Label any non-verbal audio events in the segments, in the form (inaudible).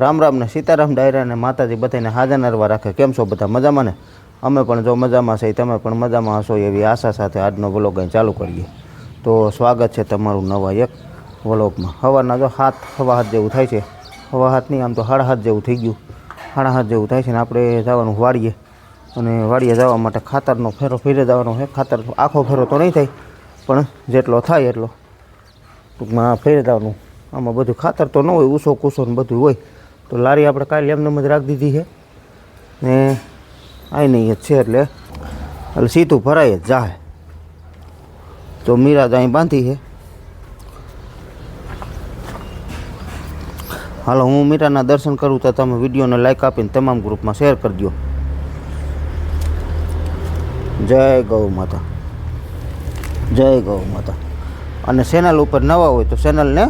રામ રામ ને સીતારામ ડાયરા ને માતાજી બધાને હાજર નરવા રાખે. કેમ છો બધા મજામાં ને? અમે પણ જો મજામાં છે, તમે પણ મજામાં હશો એવી આશા સાથે આજનો વ્લોગ અહીં ચાલુ કરીએ. તો સ્વાગત છે તમારું નવા એક વ્લોગમાં. સવારના જો હાથ હવા હાથ જેવું થાય છે. હવા હાથ નહીં આમ તો હાડા હાથ જેવું થઈ ગયું. હાડા હાથ જેવું થાય છે ને આપણે જવાનું વાળીએ અને વાડીએ જવા માટે ખાતરનો ફેરો ફેરે જવાનો છે. ખાતર આખો ફેરો તો નહીં થાય, પણ જેટલો થાય એટલો ટૂંકમાં ફેરે જવાનું. આમાં બધું ખાતર તો ન હોય ઊસો કૂસો ને બધું હોય. તો લારી આપણે કાલે એમને જ રાખી દીધી છે. ને આવી નહીં જ છે એટલે એટલે સીધું ભરાય જ જાહે. તો મીરાજ અહીં બાંધી છે. હાલો, હું મીરાના દર્શન કરું તો તમે વિડીયોને લાઈક આપીને તમામ ગ્રુપમાં શેર કરજો. જય ગૌ માતા. જય ગૌ માતા. અને ચેનલ ઉપર નવા હોય તો ચેનલને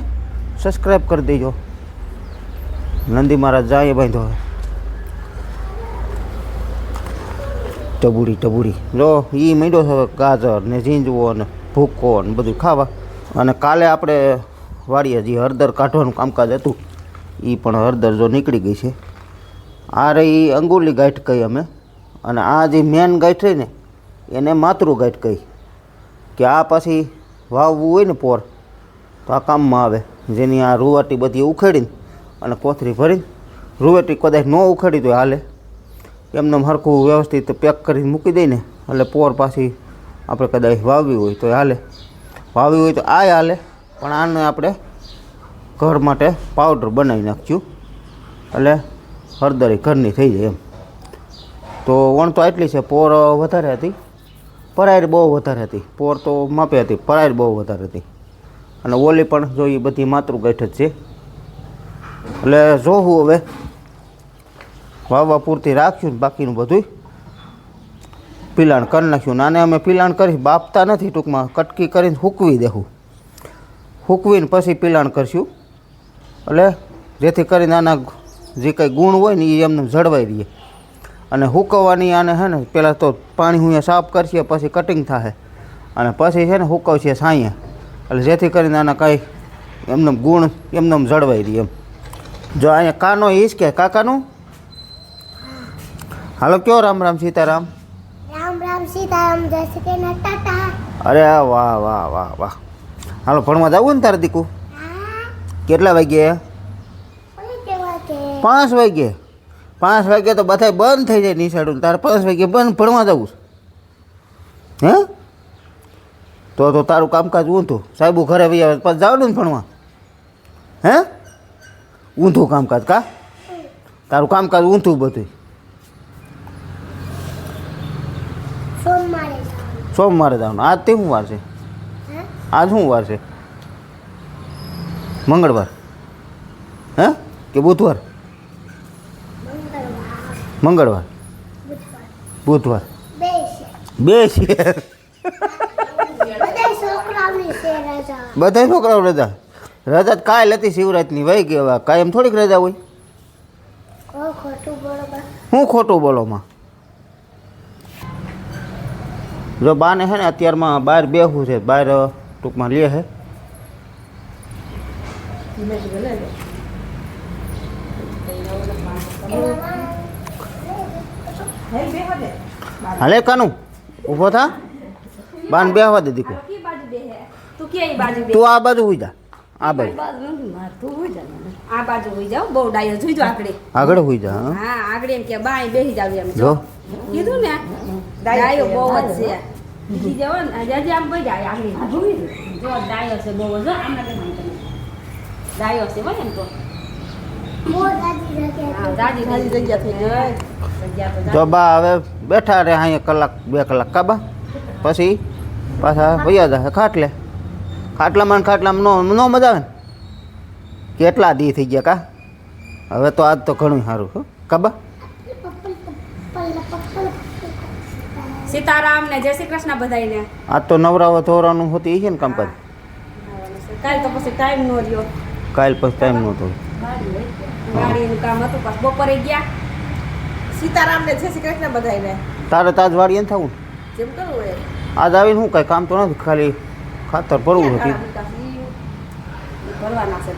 સબસ્ક્રાઈબ કરી દેજો. નંદી મહારાજ જાય બાંધો. ટબુડી ટબુડી. જો એ માંડ્યો છે ગાજર ને ઝીંજવો ને ભૂકો ને બધું ખાવા. અને કાલે આપણે વાડીએ જે હળદર કાઢવાનું કામકાજ હતું એ પણ હળદર જો નીકળી ગઈ છે. આ રહી અંગુલી ગાંઠ કહી અમે. અને આ જે મેન ગાંઠ રહી ને, એને માતૃ ગાંઠ કહી કે આ પાછી વાવવું હોય ને પોર, તો આ કામમાં આવે. જેની આ રૂવાટી બધી ઉખેડીને અને કોથરી ભરી રૂવેટી કદાચ ન ઉખેડી તો હાલે. એમને હરખું વ્યવસ્થિત પેક કરીને મૂકી દઈને એટલે પોર પાછી આપણે કદાચ વાવવી હોય તો હાલે. વાવવી હોય તો આ હાલે, પણ આને આપણે ઘર માટે પાવડર બનાવી નાખ્યું. એટલે હળદરી ઘરની થઈ જાય એમ. તો વણ તો એટલી છે, પોર વધારે હતી. પરાયર બહુ વધારે હતી. પોર તો માપે હતી, પરાયર બહુ વધારે હતી. અને ઓલી પણ જો એ બધી માતૃગઠ જ છે. એટલે જોવું હવે વાવવા પૂરતી રાખ્યું બાકીનું બધું પિલાણ કરી નાખ્યું. નાને અમે પિલાણ કરી, બાપતા નથી ટૂંકમાં, કટકી કરીને હૂકવી દેવું હૂકવીને પછી પિલાણ કરશું. એટલે જેથી કરીને આના જે કંઈ ગુણ હોય ને એ એમને જળવાઈ રહીએ. અને હુકવવાની આને છે ને, પહેલાં તો પાણી હું સાફ કરશે, પછી કટિંગ થાય અને પછી છે ને હુકવશે સાંયે. એટલે જેથી કરીને આના કાંઈ એમને ગુણ એમને જળવાઈ રહી એમ. જો અહીંયા કાનો ઈશ કે કાકાનું? હાલો કયો રામ રામ સીતારામ? રામ રામ સીતારામ જય શ્રી કૃષ્ણ ટાટા. અરે વાહ વાહ વાહ વાહ. હાલો ભણવા જવું ને તારે દીકુ? કેટલા વાગ્યે? પાંચ વાગ્યે. પાંચ વાગ્યે તો બધાય બંધ થઈ જાય નિશાળું તારે પાંચ વાગ્યે બંધ ભણવા જવું છે. હે? તો તો તારું કામકાજ ઊંધું. સાહેબુ ઘરે પછી જવાનું ને ભણવા. હે? ઊંધું કામકાજ કા? તારું કામકાજ ઊંધું બધું સોમવારે જવાનું. આજ તે શું વાર છે? આજ શું વાર છે? મંગળવાર. હે? કે બુધવાર? મંગળવાર. બુધવાર. બે છે. બધા છોકરાઓ રજા? રજા કાંઈ લેતી શિવરાતની વહી ગઈ હવે. એમ થોડીક રજા હોય? હું ખોટું બોલો માં? જો બાને છે ને અત્યારમાં બહાર બેહવું છે બહાર ટૂંકમાં લે છે હાલે કાનું ઊભો થા? બાન બેહવા દે દીકુ તું ક્યાંય બાજુ બે તું આ બાજુ ઉઈ જા. આ બાજુ. આ બાજુ હોઈ જાવ બહુ ડાયો જોઈ જો આગળ. ઉઈ જા હા. હા આગળ એમ કે બાય બેસી જાવ એમ જો. કીધું ને ડાયો બહુ જ છે. બીજી જાવ ને આજે આજે આમ બઈ જાય આગળ. જો ડાયો છે બહુ જ આમ ના ડાયો છે બોલે એમ તો. જગ્યા હા દાદી દાદી જગ્યા થઈ ગઈ તો જો બા હવે બેઠા રહે અહીંયા કલાક બે કલાક કાબા પછી પાછા વૈયા જાય ખાટલે. ખાટલામાં ખાટલામાં નો નો મજા આવે ને? કેટલા દી થઈ ગયા કા? હવે તો આજ તો ઘણું સારું હો. કાબા સીતારામ ને જય શ્રી કૃષ્ણ બધાયને. આજ તો નવરાવા ધોરાનું હોતી છે ને કામકાજ કાલ તો પછી ટાઈમ નો રહ્યો. કાલ પછી ટાઈમ કામ હતું પાછું બપોરે ગયા. સીતારામ ને જય શ્રી કૃષ્ણ બધાને તારે તાજ વાડીએ થવું? ને જેમ કરવું આજ આવીને શું કાંઈ કામ તો નથી ખાલી ખાતર ભરવું હતું. ભરવાના છે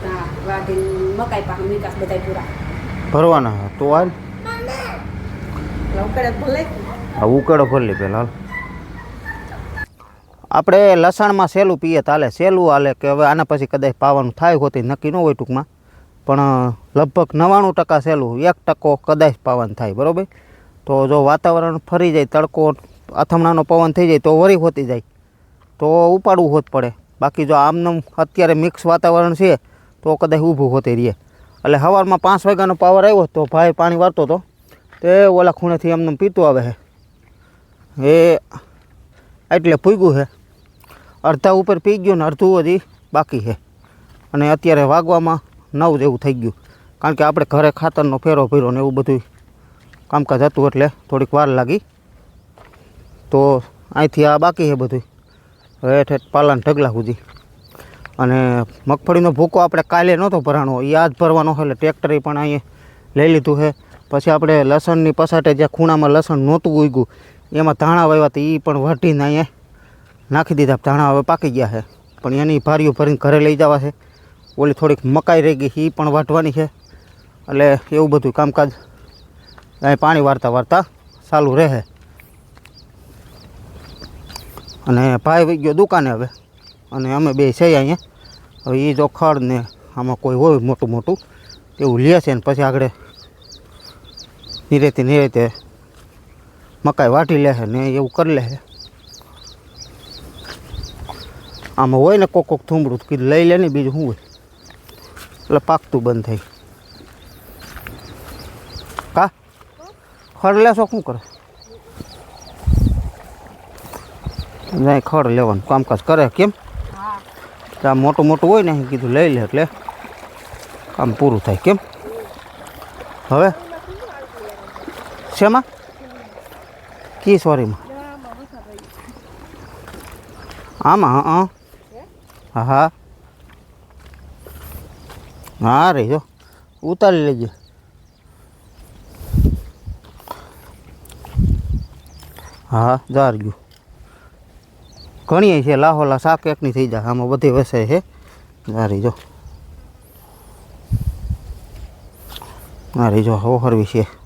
મકાઈ પાક વિકાસ બધા પૂરા. ભરવાના તો હાલ? હા ઉકેડો ભરલી પહેલાં હાલ. આપણે લસણમાં સહેલું પીએ તાલે સહેલું હાલે કે હવે આના પછી કદાચ પાવાનું થાય હોતી નક્કી ન હોય ટૂંકમાં. પણ લગભગ નવ્વાણું ટકા સહેલું એક ટકો કદાચ પાવાનું થાય બરાબર? તો જો વાતાવરણ ફરી જાય તડકો અથમણાનો પવન થઈ જાય તો વરી હોતી જાય. તો ઉપાડવું હોત પડે. બાકી જો આમનું અત્યારે મિક્સ વાતાવરણ છે, તો કદાચ ઊભું હોતી રહીએ એટલે સવારમાં પાંચ વાગ્યાનો પાવર આવ્યો તો ભાઈ પાણી વારતો હતો તે ઓલા ખૂણેથી એમને પીતું આવે છે એ એટલે પૂગ્યું છે અડધા ઉપર પી ગયું ને અડધું હજી બાકી છે અને અત્યારે વાગવામાં નવ જેવું થઈ ગયું. કારણ કે આપણે ઘરે ખાતરનો ફેરો ફેરો ને એવું બધું કામકાજ હતું એટલે થોડીક વાર લાગી. તો અહીંથી આ બાકી છે બધું હેઠ હેઠ પાલાન ઢગલા સુધી. અને મગફળીનો ભૂકો આપણે કાલે નહોતો ભરાણો એ આજ ભરવાનો એટલે ટ્રેક્ટરે પણ અહીંયા લઈ લીધું છે. પછી આપણે લસણની પસાટે જે ખૂણામાં લસણ નહોતું ઉગ્યું, એમાં ધાણા વાવ્યા હતા એ પણ વઢીને અહીંયા નાખી દીધા, ધાણા હવે પાકી ગયા છે. પણ એની ભારીઓ ભરીને ઘરે લઈ જવા છે. ઓલી થોડીક મકાઈ રહી ગઈ એ પણ વાટવાની છે. એટલે એવું બધું કામકાજ અહીં પાણી વારતા વારતા ચાલુ રહે અને ભાઈ વહી ગયો દુકાને હવે. અને અમે બે છે અહીંયા. હવે એ જો ખડ ને આમાં કોઈ હોય મોટું મોટું. એવું લે છે ને પછી આગળ નિરેતે નિરેતે મકાઈ વાટી લે છે ને એવું કરી લે છે. આમાં હોય ને કોક કોક થૂંબડું કીધું લઈ લે ને બીજું શું હોય. એટલે પાકતું બંધ થઈ. કા? ખડ લેશો શું કરે? નહીં ખડ લેવાનું. કામકાજ કરે કેમ? આ મોટું મોટું હોય ને કીધું લઈ લે એટલે કામ પૂરું થાય કેમ? હવે? શેમાં? કી સોરીમાં? આમાં હા હા. હા હા. રે જો. ઉતારી લેજે. હા જાર ગયું. ઘણી છે લાહોલા શાક એકની થઈ જાય. આમાં બધી વસે છે. મારી જો. મારી જો. ઓહરવી છે. એટલે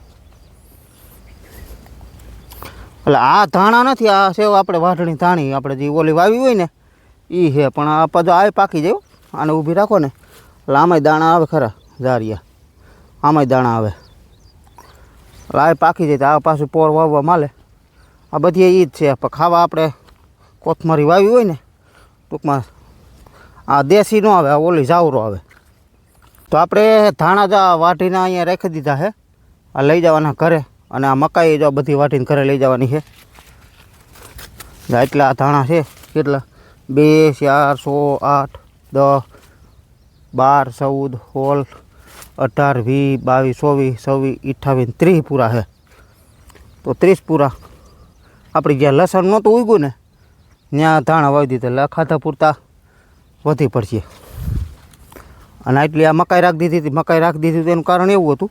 આ ધાણા નથી, આ સેવ આપણે વાઢણી ધાણી. આપણે જે ઓલી વાવી હોય ને એ છે. પણ આ પાછો આ પાકી જાય. આને ઊભી રાખો ને. એટલે આમાંય દાણા આવે ખરા ઝારિયા આમાંય દાણા આવે. એટલે આ પાકી જાય તો આ પાછું પોર વાવવા માલે. આ બધી એ જ છે. પણ ખાવા આપણે કોથમરી વાવી હોય ને, ટૂંકમાં આ દેશી ન આવે, આ ઓલી જાવરો આવે. તો આપણે ધાણા જા વાટીને અહીંયા રાખી દીધા છે. આ લઈ જવાના ઘરે, અને આ મકાઈ જો બધી વાટીને ઘરે લઈ જવાની છે. એટલા ધાણા છે, કેટલા? બે, ચાર, સો, આઠ, દસ, બાર, ચૌદ, સોળ, અઢાર, વીસ, બાવીસ, ચોવીસ, છવ્વીસ અઠાવીસ ત્રીસ પૂરા છે. તો ત્રીસ પૂરા. આપણી જ્યાં લસણ નહોતું ઉગ્યું ને ત્યાં ધાણા વાવી દીધા, એટલે ખાધા પૂરતા વધી પડશે. અને એટલી આ મકાઈ રાખી દીધી હતી, મકાઈ રાખી દીધી હતી, એનું કારણ એવું હતું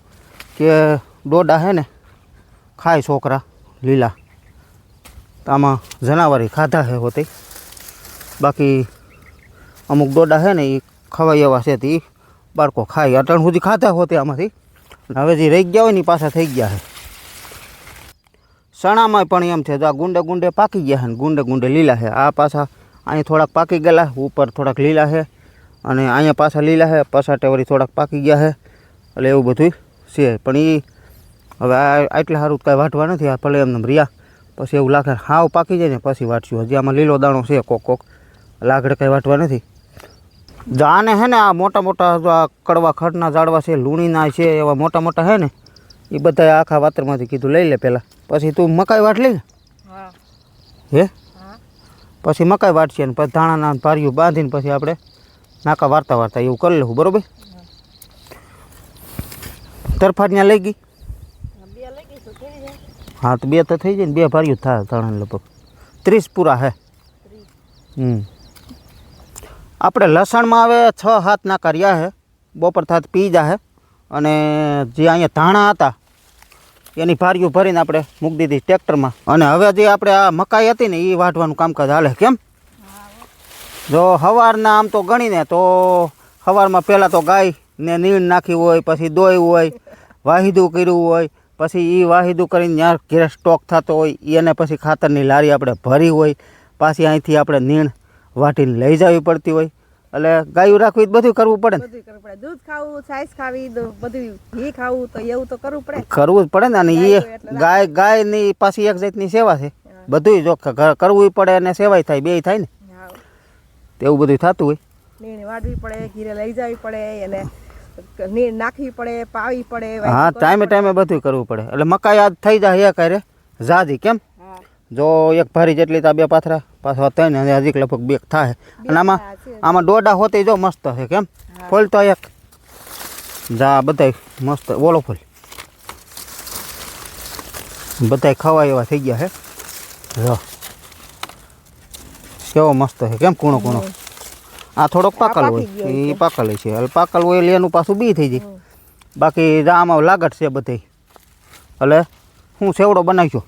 કે ડોડા છે ને, ખાય છોકરા લીલા. તો આમાં જનાવરી ખાધા હે હોતી. બાકી અમુક ડોડા છે ને એ ખવાય એવા છે તે બાળકો ખાય. અટણ સુધી ખાધા હોતે આમાંથી. હવે જે રહી ગયા હોય ને એ પાછા થઈ ગયા છે ચણામાં પણ એમ છે તો આ ગુંડે ગુંડે પાકી ગયા છે ગુંડે ગુંડે લીલા છે આ પાછા અહીંયા થોડાક પાકી ગયેલા ઉપર થોડાક લીલા છે અને અહીંયા પાછા લીલા છે પાછા વળી થોડાક પાકી ગયા છે એટલે એવું બધું છે. પણ એ હવે આ આટલે સારું કાંઈ વાટવા નથી, આ ભલે એમને રહ્યા. પછી એવું લાગે હાવ પાકી જાય ને પછી વાટશું હજી આમાં લીલો દાણો છે કોક કોક. લાગડે કાંઈ વાટવા નથી. જાને હે ને આ મોટા મોટા કડવા ખડના ઝાડવા છે, લૂણીના છે, એવા મોટા મોટા છે ને એ બધા આખા વાતરમાંથી કીધું લઈ લે પહેલાં પછી તું મકાઈ વાટ લઈ હા. હે? પછી મકાઈ વાટશે ને પછી ધાણાના ભાર્યું બાંધીને પછી આપણે નાકા વાર્તા વાર્તા એવું કરી લેવું બરોબર? તરફાટ ત્યાં લઈ ગઈ? હા તો બે તો થઈ જાય ને બે ભાર્યું થાય ધાણા લગભગ. ત્રીસ પૂરા હે. હમ. આપણે લસણમાં હવે છ હાથ નાકા રહ્યા હે. બપોર થાત પી જા અને જે અહીંયા ધાણા હતા, એની ભારીઓ ભરીને આપણે મૂકી દીધી ટ્રેક્ટરમાં. અને હવે જે આપણે આ મકાઈ હતી ને એ વાઢવાનું કામકાજ હાલે કેમ? જો સવારના આમ તો ગણીને, તો સવારમાં પહેલાં તો ગાય ને નીણ નાખી હોય, પછી દોઈ હોય, વાહિદું કર્યું હોય, પછી એ વાહિદું કરીને ત્યાં ઘેર સ્ટોક થતો હોય, એને પછી ખાતરની લારી આપણે ભરી હોય, પાછી અહીંથી આપણે નીણ વાટીને લઈ જવી પડતી હોય. એટલે ગાયું રાખવી બધું કરવું પડે ને. બધું કરવું પડે. દૂધ ખાવું છાશ ખાવી બધું ઘી ખાવું તો એવું તો કરવું પડે. કરવું જ પડે ને અને એ ગાય ગાય ગાયની પાછી એક જાતની સેવા છે. બધુંય જો કરવું પડે અને સેવાય થાય બેય થાય ને. હા. તેવું બધું થતું હોય. નીણ વાઢવી પડે ઘીરે લઈ જવી પડે એને નીણ નાખવી પડે પાવી પડે હા ટાઈમે ટાઈમે બધું કરવું પડે. એટલે મકાઈ આજ થઈ જાય એ કરે જાજી કેમ? હા જો એક ભારી જેટલી તા બે પાથરા પાછો ત્રણ અને હજી લગભગ બે થાય. અને આમાં આમાં દોડા હોતી જો મસ્ત છે કેમ. ફૂલ તો એક. જા બધાય મસ્ત. ઓલો ફૂલ. બધાય ખવાય એવા થઈ ગયા છે. જો. કેવો મસ્ત છે કેમ કૂણો કૂણો? આ થોડોક પાકલ હોય. એ પાકલ છે. એટલે પાકલ હોય એટલે એનું પાછું બી થઈ જાય. બાકી જા આમાં લાગટ છે બધી એટલે હું સેવડો બનાવ્યો.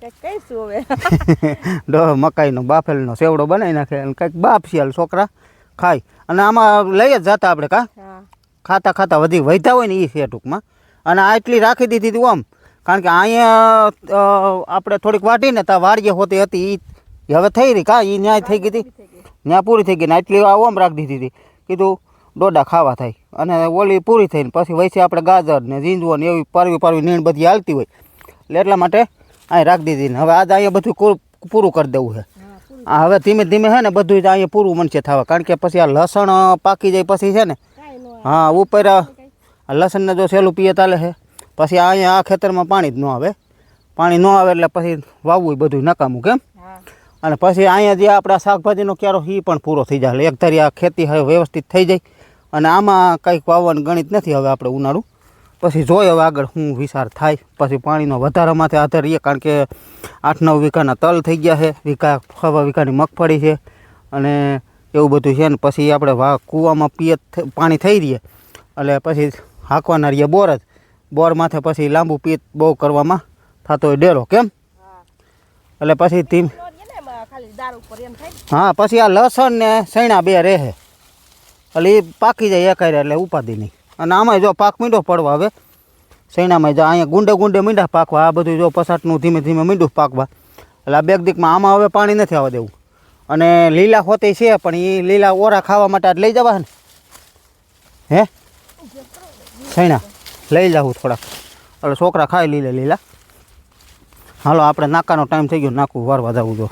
કંઈક કહીશું હવે. (laughs) ડો મકાઈનો બાફેલનો સેવડો બનાવી નાખે અને કંઈક બાપ છોકરા ખાય. અને આમાં લઈ જ જતા આપણે કા? ખાતા ખાતા વધી વધ્યા હોય ને એ છે ટૂંકમાં. અને આટલી રાખી દીધી હતી આમ. કારણ કે અહીંયા આપણે થોડીક વાટીને ત્યાં વાડીએ હોતી હતી એ હવે થઈ રહી કા? એ ન્યાય થઈ ગઈ હતી. ન્યાય પૂરી થઈ ગઈ ને આટલી આમ ઓમ રાખી દીધી હતી. કીધું ડોડા ખાવા થાય. અને ઓલી પૂરી થઈને પછી વૈસે આપણે ગાજર ને ઝીંજવો ને એવી પરવી પરવી નીણ બધી હાલતી હોય. એટલે એટલા માટે અહીં રાખી દીધી ને. હવે આજે અહીંયા બધું પૂરું કરી દેવું છે આ હવે ધીમે ધીમે છે ને બધું જ અહીંયા પૂરું મનશે થવા. કારણ કે પછી આ લસણ પાકી જાય પછી છે ને. હા ઉપર આ લસણને જો સહેલું પીએ ચાલે છે પછી અહીંયા આ ખેતરમાં પાણી જ ન આવે. પાણી ન આવે એટલે પછી વાવવું બધું નકામું કેમ? અને પછી અહીંયા જે આપણા શાકભાજીનો ક્યારો એ પણ પૂરો થઈ જાય. એક ધારી આ ખેતી હવે વ્યવસ્થિત થઈ જાય. અને આમાં કંઈક વાવવાનું ગણિત નથી હવે આપણે ઉનાળું. પછી જોઈએ હવે આગળ શું વિચાર થાય. પછી પાણીનો વધારામાંથી આધારીએ કારણ કે આઠ નવ વીઘાના તલ થઈ ગયા છે. વીઘા સવા વીઘાની મગફળી છે. અને એવું બધું છે ને પછી આપણે વા કૂવામાં પીએ પાણી થઈ રહીએ એટલે પછી હાંકવાના રહીએ બોર જ. બોર માથે પછી લાંબુ પિયત બહુ કરવામાં થતો હોય ડેરો કેમ? એટલે પછી ધીમ રહીએ. હા પછી આ લસણ ને સૈણા બે રહે એટલે એ પાકી જાય એકારે એટલે ઉપાધિ નહીં. અને આમાંય જો પાક મીંડો પડવા હવે. સૈણામાં જો અહીંયા ગુંડે ગુંડે મીંડા પાકવા, આ બધું જો પસાટનું ધીમે ધીમે મીંડું પાકવા. એટલે આ બેગ દીકમાં આમાં હવે પાણી નથી આવવા દેવું. અને લીલા હોતી છે, પણ એ લીલા ઓરા ખાવા માટે આજ લઈ જવા ને? હે? સૈણા લઈ જાઉં થોડાક. એટલે છોકરા ખાઈ લીલે લીલા. હાલો, આપણે નાકાનો ટાઈમ થઈ ગયો, નાકું વારવા જવું જો.